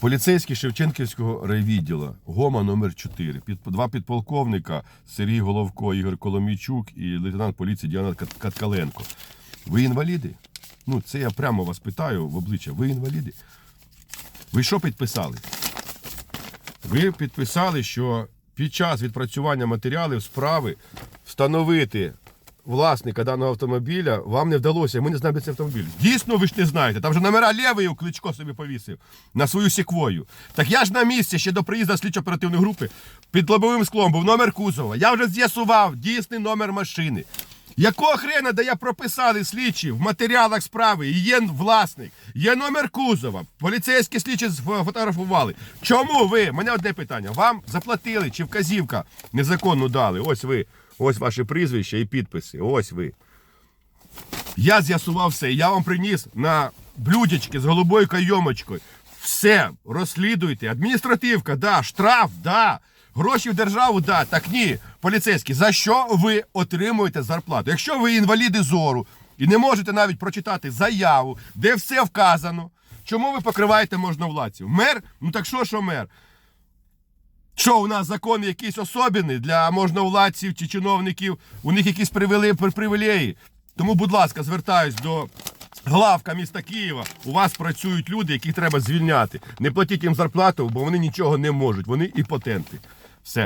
Поліцейські Шевченківського райвідділу, ГОМА номер 4 під, два підполковника Сергій Головко, Ігор Коломійчук і лейтенант поліції Діана Каткаленко. Ви інваліди? Ну, це я прямо вас питаю в обличчя. Ви інваліди? Ви що підписали? Ви підписали, що під час відпрацювання матеріалів справи встановити власника даного автомобіля вам не вдалося. Ми не знаємо, де цей автомобіль. Дійсно, ви ж не знаєте. Там же номера лівий у кличко собі повісив на свою секвою. Так я ж на місці ще до приїзду слідчо-оперативної групи під лобовим склом був номер кузова. Я вже з'ясував дійсний номер машини. Якого хрена, де я прописали слідчі в матеріалах справи, і є власник, є номер кузова, поліцейські слідчі сфотографували. Чому ви? Мене одне питання. Вам заплатили чи вказівка незаконну дали? Ось ви, ось ваше прізвище і підписи. Ось ви. Я з'ясував все. Я вам приніс на блюдечки з голубою кайомочкою. Все, розслідуйте. Адміністративка, да, штраф, да. Гроші в державу, да. Так ні. Поліцейські, за що ви отримуєте зарплату? Якщо ви інваліди зору і не можете навіть прочитати заяву, де все вказано, чому ви покриваєте можновладців? Мер? Ну так що, що мер? Що у нас закон якийсь особливий для можновладців чи чиновників, у них якісь привілеї. Тому, будь ласка, звертаюсь до главка міста Києва. У вас працюють люди, яких треба звільняти. Не платіть їм зарплату, бо вони нічого не можуть. Вони іпотенти. Все.